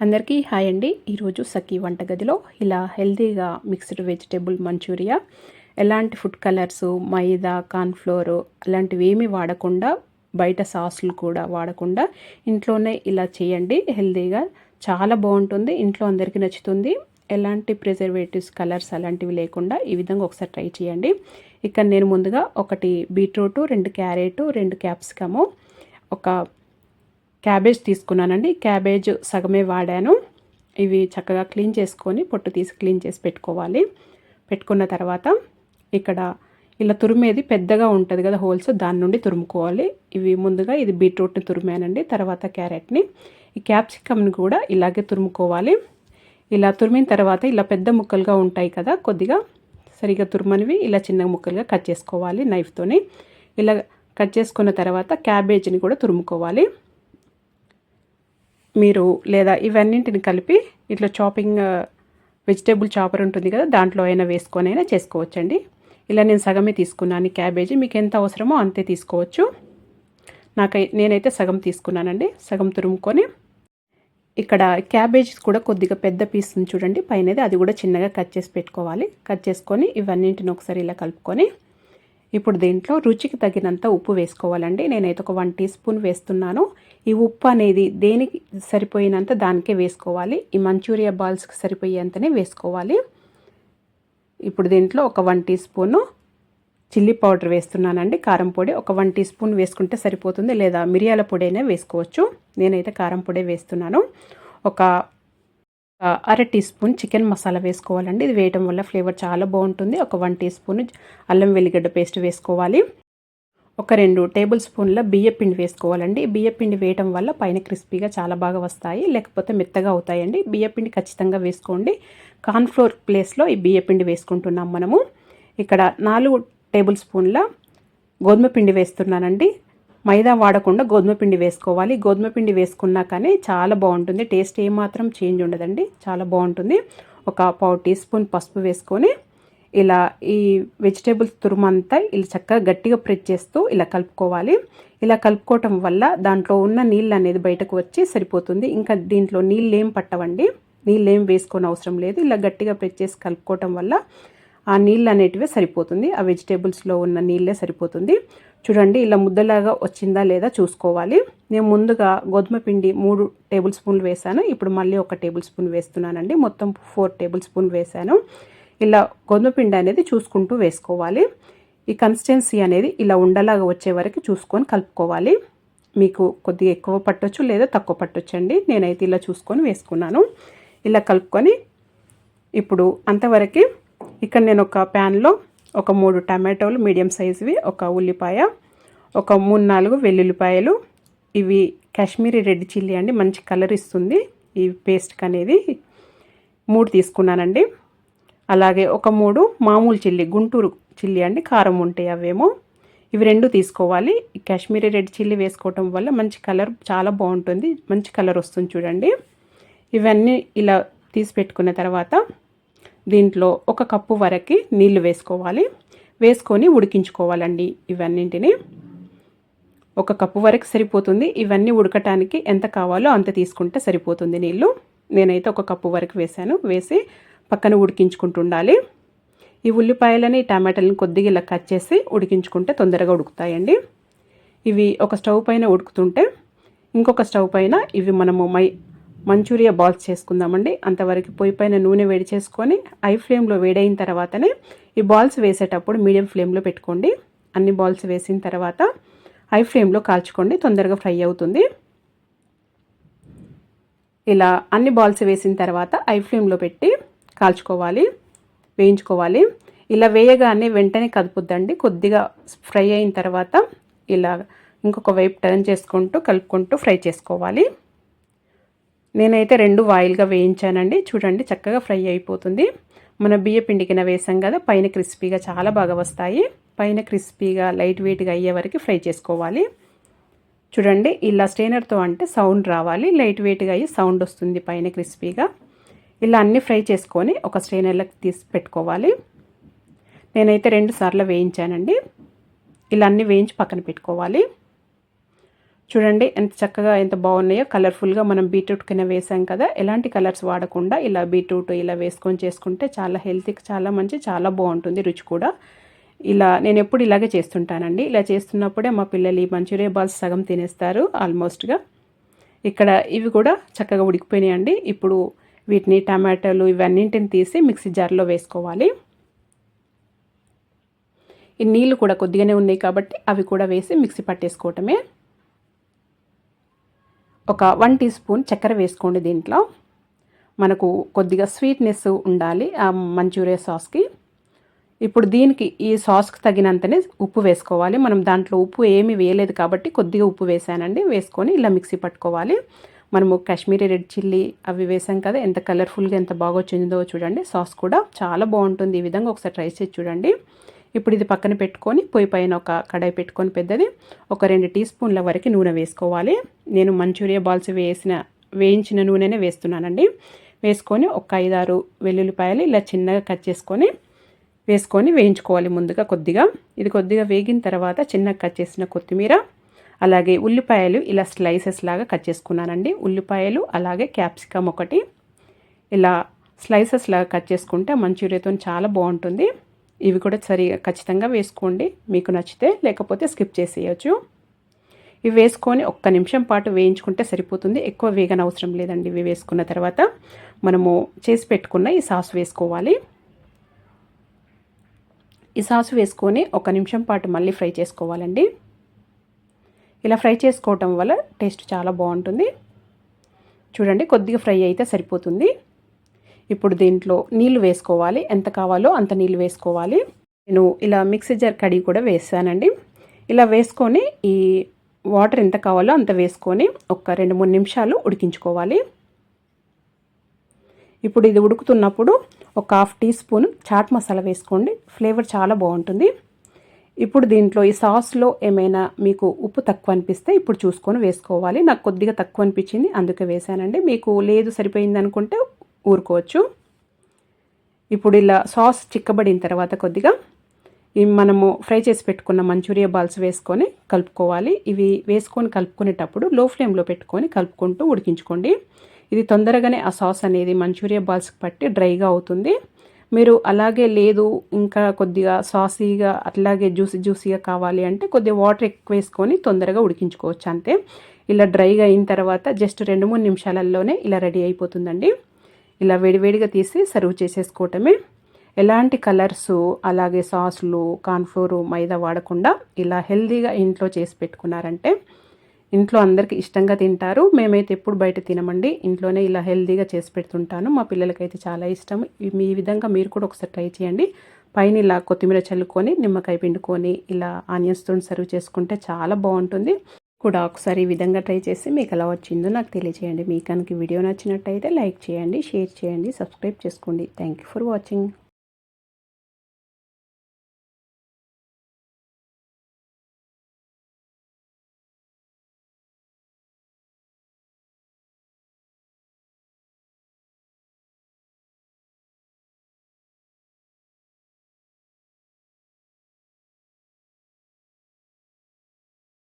అందరికీ హాయ్ అండి. ఈరోజు సఖీ వంటగదిలో ఇలా హెల్తీగా మిక్స్డ్ వెజిటేబుల్ మంచూరియా ఎలాంటి ఫుడ్ కలర్స్ మైదా కార్న్ఫ్లోర్ అలాంటివి ఏమీ వాడకుండా బయట సాసులు కూడా వాడకుండా ఇంట్లోనే ఇలా చేయండి. హెల్తీగా చాలా బాగుంటుంది. ఇంట్లో అందరికీ నచ్చుతుంది. ఎలాంటి ప్రిజర్వేటివ్స్ కలర్స్ అలాంటివి లేకుండా ఈ విధంగా ఒకసారి ట్రై చేయండి. ఇక్కడ నేను ముందుగా ఒకటి బీట్రూటు రెండు క్యారెట్ రెండు క్యాప్సికము ఒక క్యాబేజ్ తీసుకున్నానండి. క్యాబేజ్ సగమే వాడాను. ఇవి చక్కగా క్లీన్ చేసుకొని పొట్టు తీసి క్లీన్ చేసి పెట్టుకోవాలి. పెట్టుకున్న తర్వాత ఇక్కడ ఇలా తురిమేది పెద్దగా ఉంటుంది కదా హోల్స్ దాని నుండి తురుముకోవాలి. ఇవి ముందుగా ఇది బీట్రూట్ని తురిమానండి తర్వాత క్యారెట్ని. ఈ క్యాప్సికమ్ని కూడా ఇలాగే తురుముకోవాలి. ఇలా తురిమిన తర్వాత ఇలా పెద్ద ముక్కలుగా ఉంటాయి కదా కొద్దిగా సరిగా తురుమనివి ఇలా చిన్న ముక్కలుగా కట్ చేసుకోవాలి నైఫ్తోని. ఇలా కట్ చేసుకున్న తర్వాత క్యాబేజీని కూడా తురుముకోవాలి. మీరు లేదా ఇవన్నింటిని కలిపి ఇట్లా చాపింగ్ వెజిటేబుల్ చాపర్ ఉంటుంది కదా దాంట్లో అయినా వేసుకొని అయినా చేసుకోవచ్చండి. ఇలా నేను సగమే తీసుకున్నాను క్యాబేజీ మీకు ఎంత అవసరమో అంతే తీసుకోవచ్చు. నాకై నేనైతే సగం తీసుకున్నానండి. సగం తురుముకొని. ఇక్కడ క్యాబేజీస్ కూడా కొద్దిగా పెద్ద పీస్ చూడండి. పైనది అది కూడా చిన్నగా కట్ చేసి పెట్టుకోవాలి. కట్ చేసుకొని ఇవన్నింటిని ఒకసారి ఇలా కలుపుకొని. ఇప్పుడు దీంట్లో రుచికి తగినంత ఉప్పు వేసుకోవాలండి. నేనైతే ఒక వన్ టీ స్పూన్ వేస్తున్నాను. ఈ ఉప్పు అనేది దేనికి సరిపోయినంత దానికే వేసుకోవాలి. ఈ మంచూరియా బాల్స్కి సరిపోయేంతనే వేసుకోవాలి. ఇప్పుడు దీంట్లో ఒక one teaspoon chilli powder వేస్తున్నానండి. కారం పొడి ఒక వన్ టీ స్పూన్ వేసుకుంటే సరిపోతుంది. లేదా మిరియాల పొడి అయినా వేసుకోవచ్చు. నేనైతే కారం పొడి వేస్తున్నాను. ఒక అర టీ స్పూన్ చికెన్ మసాలా వేసుకోవాలండి. ఇది వేయటం వల్ల ఫ్లేవర్ చాలా బాగుంటుంది. ఒక వన్ టీ స్పూన్ అల్లం వెల్లిగడ్డ పేస్ట్ వేసుకోవాలి. ఒక రెండు టేబుల్ స్పూన్ల బియ్యపిండి వేసుకోవాలండి. బియ్యపిండి వేయటం వల్ల పైన క్రిస్పీగా చాలా బాగా వస్తాయి. లేకపోతే మెత్తగా అవుతాయండి. బియ్యపిండి ఖచ్చితంగా వేసుకోండి. కార్న్ఫ్లోర్ ప్లేస్లో ఈ బియ్యపిండి వేసుకుంటున్నాం మనము. ఇక్కడ నాలుగు టేబుల్ స్పూన్ల గోధుమ పిండి వేస్తున్నానండి. మైదా వాడకుండా గోధుమ పిండి వేసుకోవాలి. గోధుమ పిండి వేసుకున్నా కానీ చాలా బాగుంటుంది. టేస్ట్ ఏమాత్రం చేంజ్ ఉండదండి. చాలా బాగుంటుంది. ఒక పావు టీ స్పూన్ పసుపు వేసుకొని ఇలా ఈ వెజిటేబుల్స్ తురుమంతా ఇలా చక్కగా గట్టిగా ప్రెస్ చేస్తూ ఇలా కలుపుకోవాలి. ఇలా కలుపుకోవటం వల్ల దాంట్లో ఉన్న నీళ్ళు అనేది బయటకు వచ్చి సరిపోతుంది. ఇంకా దీంట్లో నీళ్ళు ఏం పట్టవండి. నీళ్ళు ఏం వేసుకొని అవసరం లేదు. ఇలా గట్టిగా ప్రెస్ చేసి కలుపుకోవటం వల్ల ఆ నీళ్ళు అనేటివే సరిపోతుంది. ఆ వెజిటేబుల్స్లో ఉన్న నీళ్ళే సరిపోతుంది. చూడండి ఇలా ముద్దలాగా వచ్చిందా లేదా చూసుకోవాలి. నేను ముందుగా గోధుమ పిండి మూడు టేబుల్ స్పూన్లు వేసాను ఇప్పుడు మళ్ళీ ఒక టేబుల్ స్పూన్ వేస్తున్నానండి. మొత్తం ఫోర్ టేబుల్ స్పూన్ వేశాను. ఇలా గోధుమ పిండి అనేది చూసుకుంటూ వేసుకోవాలి. ఈ కన్సిస్టెన్సీ అనేది ఇలా ఉండలాగా వచ్చే వరకు చూసుకొని కలుపుకోవాలి. మీకు కొద్దిగా ఎక్కువ పట్టొచ్చు లేదా తక్కువ పట్టొచ్చండి నేనైతే ఇలా చూసుకొని వేసుకున్నాను. ఇలా కలుపుకొని ఇప్పుడు అంతవరకు ఇక్కడ నేను ఒక ప్యాన్లో ఒక మూడు టమాటోలు మీడియం సైజువి ఒక ఉల్లిపాయ ఒక మూడు నాలుగు వెల్లుల్లిపాయలు. ఇవి కాశ్మీరీ రెడ్ చిల్లీ అండి. మంచి కలర్ ఇస్తుంది ఈ పేస్ట్కి అనేది మూడు తీసుకున్నానండి. అలాగే ఒక మూడు మామూలు చిల్లి గుంటూరు చిల్లి అండి కారం ఉంటాయి అవేమో. ఇవి రెండు తీసుకోవాలి. కాశ్మీరీ రెడ్ చిల్లీ వేసుకోవటం వల్ల మంచి కలర్ చాలా బాగుంటుంది. మంచి కలర్ వస్తుంది చూడండి. ఇవన్నీ ఇలా తీసి పెట్టుకున్న తర్వాత దీంట్లో ఒక కప్పు వరకు నీళ్ళు వేసుకోవాలి. వేసుకొని ఉడికించుకోవాలండి ఇవన్నింటిని. ఒక కప్పు వరకు సరిపోతుంది. ఇవన్నీ ఉడకటానికి ఎంత కావాలో అంత తీసుకుంటే సరిపోతుంది నీళ్ళు నేనైతే ఒక కప్పు వరకు వేసాను వేసి పక్కన ఉడికించుకుంటుండాలి ఈ ఉల్లిపాయలని టమాటాలని కొద్దిగా ఇలా కట్ చేసి ఉడికించుకుంటే తొందరగా ఉడుకుతాయండి. ఇవి ఒక స్టవ్ పైన ఉడుకుతుంటే ఇంకొక స్టవ్ పైన ఇవి మనము మై మంచూరియా బాల్స్ చేసుకుందామండి. అంతవరకు పొయ్యి పైన నూనె వేడి చేసుకొని ఐ ఫ్లేమ్లో వేడైన తర్వాతనే ఈ బాల్స్ వేసేటప్పుడు మీడియం ఫ్లేమ్లో పెట్టుకోండి. అన్ని బాల్స్ వేసిన తర్వాత హై ఫ్లేమ్లో కాల్చుకోండి తొందరగా ఫ్రై అవుతుంది. ఇలా అన్ని బాల్స్ వేసిన తర్వాత ఐ ఫ్లేమ్లో పెట్టి కాల్చుకోవాలి వేయించుకోవాలి. ఇలా వేయగానే వెంటనే కదుపుద్దండి. కొద్దిగా ఫ్రై అయిన తర్వాత ఇలా ఇంకొక వైపు టర్న్ చేసుకుంటూ కలుపుకుంటూ ఫ్రై చేసుకోవాలి. నేనైతే రెండు వాయిల్గా వేయించానండి. చూడండి చక్కగా ఫ్రై అయిపోతుంది. మన బియ్య పిండికిన వేసాం కదా పైన క్రిస్పీగా చాలా బాగా వస్తాయి. పైన క్రిస్పీగా లైట్ వెయిట్గా అయ్యే వరకు ఫ్రై చేసుకోవాలి. చూడండి ఇలా స్టెయినర్తో అంటే సౌండ్ రావాలి. లైట్ వెయిట్గా అయ్యి సౌండ్ వస్తుంది పైన క్రిస్పీగా. ఇలా అన్నీ ఫ్రై చేసుకొని ఒక స్టెయినర్లకు తీసి పెట్టుకోవాలి. నేనైతే రెండు సార్లు వేయించానండి. ఇలా అన్నీ వేయించి పక్కన పెట్టుకోవాలి. చూడండి ఎంత చక్కగా ఎంత బాగున్నాయో. కలర్ఫుల్గా మనం బీట్రూట్ కింద వేసాం కదా. ఎలాంటి కలర్స్ వాడకుండా ఇలా బీట్రూట్ ఇలా వేసుకొని చేసుకుంటే చాలా హెల్తీకి చాలా మంచి చాలా బాగుంటుంది రుచి కూడా. ఇలా నేను ఎప్పుడు ఇలాగే చేస్తుంటానండి. ఇలా చేస్తున్నప్పుడే మా పిల్లలు ఈ మంచూరియా బాల్స్ సగం తినేస్తారు ఆల్మోస్ట్గా. ఇక్కడ ఇవి కూడా చక్కగా ఉడికిపోయినాయండి. ఇప్పుడు వీటిని టమాటాలు ఇవన్నింటిని తీసి మిక్సీ జార్లో వేసుకోవాలి. ఈ నీళ్ళు కూడా కొద్దిగానే ఉన్నాయి కాబట్టి అవి కూడా వేసి మిక్సీ పట్టేసుకోవటమే. ఒక వన్ టీ స్పూన్ చక్కెర వేసుకోండి దీంట్లో. మనకు కొద్దిగా స్వీట్నెస్ ఉండాలి ఆ మంచూరియా సాస్కి. ఇప్పుడు దీనికి ఈ సాస్కి తగినంతనే ఉప్పు వేసుకోవాలి. మనం దాంట్లో ఉప్పు ఏమీ వేయలేదు కాబట్టి కొద్దిగా ఉప్పు వేసానండి. వేసుకొని ఇలా మిక్సీ పట్టుకోవాలి. మనము కాశ్మీరీ రెడ్ చిల్లీ అవి వేసాం కదా ఎంత కలర్ఫుల్గా ఎంత బాగా వచ్చిందో చూడండి. సాస్ కూడా చాలా బాగుంటుంది. ఈ విధంగా ఒకసారి ట్రై చేసి చూడండి. ఇప్పుడు ఇది పక్కన పెట్టుకొని పొయ్యి పైన ఒక కడాయి పెట్టుకొని పెద్దది ఒక రెండు టీ స్పూన్ల వరకు నూనె వేసుకోవాలి. నేను మంచూరియా బాల్స్ వేసిన వేయించిన నూనెనే వేస్తున్నానండి. వేసుకొని ఒక ఐదారు వెల్లుల్లిపాయలు ఇలా చిన్నగా కట్ చేసుకొని వేసుకొని వేయించుకోవాలి ముందుగా కొద్దిగా. ఇది కొద్దిగా వేగిన తర్వాత చిన్నగా కట్ చేసిన కొత్తిమీర అలాగే ఉల్లిపాయలు ఇలా స్లైసెస్ లాగా కట్ చేసుకున్నానండి. ఉల్లిపాయలు అలాగే క్యాప్సికమ్ ఒకటి. ఇలా స్లైసెస్ లాగా కట్ చేసుకుంటే మంచూరియాతో చాలా బాగుంటుంది. ఇవి కూడా సరిగా ఖచ్చితంగా వేసుకోండి. మీకు నచ్చితే లేకపోతే స్కిప్ చేసేయచ్చు. ఇవి వేసుకొని ఒక్క నిమిషం పాటు వేయించుకుంటే సరిపోతుంది. ఎక్కువ వేగన అవసరం లేదండి ఇవి వేసుకున్న తర్వాత. మనము చేసి పెట్టుకున్న ఈ సాస్ వేసుకోవాలి. ఈ సాసు వేసుకొని ఒక నిమిషం పాటు మళ్ళీ ఫ్రై చేసుకోవాలండి. ఇలా ఫ్రై చేసుకోవటం వల్ల టేస్ట్ చాలా బాగుంటుంది. చూడండి కొద్దిగా ఫ్రై అయితే సరిపోతుంది. ఇప్పుడు దీంట్లో నీళ్ళు వేసుకోవాలి. ఎంత కావాలో అంత నీళ్ళు వేసుకోవాలి. నేను ఇలా మిక్సీ జార్ కడిగి కూడా వేసానండి. ఇలా వేసుకొని ఈ వాటర్ ఎంత కావాలో అంత వేసుకొని ఒక రెండు మూడు నిమిషాలు ఉడికించుకోవాలి. ఇప్పుడు ఇది ఉడుకుతున్నప్పుడు ఒక half teaspoon chaat masala వేసుకోండి. ఫ్లేవర్ చాలా బాగుంటుంది. ఇప్పుడు దీంట్లో ఈ సాస్లో ఏమైనా మీకు ఉప్పు తక్కువ అనిపిస్తే ఇప్పుడు చూసుకొని వేసుకోవాలి. నాకు కొద్దిగా తక్కువ అనిపించింది అందుకే వేసానండి. మీకు లేదు సరిపోయింది అనుకుంటే ఊరుకోవచ్చు. ఇప్పుడు ఇలా సాస్ చిక్కబడిన తర్వాత కొద్దిగా మనము ఫ్రై చేసి పెట్టుకున్న మంచూరియా బాల్స్ వేసుకొని కలుపుకోవాలి. ఇవి వేసుకొని కలుపుకునేటప్పుడు లో ఫ్లేమ్లో పెట్టుకొని కలుపుకుంటూ ఉడికించుకోండి. ఇది తొందరగానే ఆ సాస్ అనేది మంచూరియా బాల్స్కి పట్టి డ్రైగా అవుతుంది. మీరు అలాగే లేదు ఇంకా కొద్దిగా సాసీగా అట్లాగే జ్యూసీ జ్యూసీగా కావాలి అంటే కొద్దిగా వాటర్ ఎక్కువ వేసుకొని తొందరగా ఉడికించుకోవచ్చు అంతే. ఇలా డ్రైగా అయిన తర్వాత జస్ట్ రెండు మూడు నిమిషాలలోనే ఇలా రెడీ అయిపోతుందండి. ఇలా వేడివేడిగా తీసి సర్వ్ చేసేసుకోవటమే. ఎలాంటి కలర్స్ అలాగే సాసులు కాన్ఫ్లోరు మైదా వాడకుండా ఇలా హెల్దీగా ఇంట్లో చేసి పెట్టుకున్నారంటే ఇంట్లో అందరికీ ఇష్టంగా తింటారు. మేమైతే ఎప్పుడు బయట తినమండి. ఇంట్లోనే ఇలా హెల్తీగా చేసి పెడుతుంటాను. మా పిల్లలకైతే చాలా ఇష్టం. ఈ విధంగా మీరు కూడా ఒకసారి ట్రై చేయండి. పైన ఇలా కొత్తిమీర చల్లుకొని నిమ్మకాయ పిండుకొని ఇలా ఆనియన్స్తో సర్వ్ చేసుకుంటే చాలా బాగుంటుంది. కూడా ఒకసారి ఈ విధంగా ట్రై చేసి మీకు ఎలా వచ్చిందో నాకు తెలియజేయండి మీకు కనుక వీడియో నచ్చినట్టయితే లైక్ చేయండి షేర్ చేయండి సబ్స్క్రైబ్ చేసుకోండి. Thank for watching.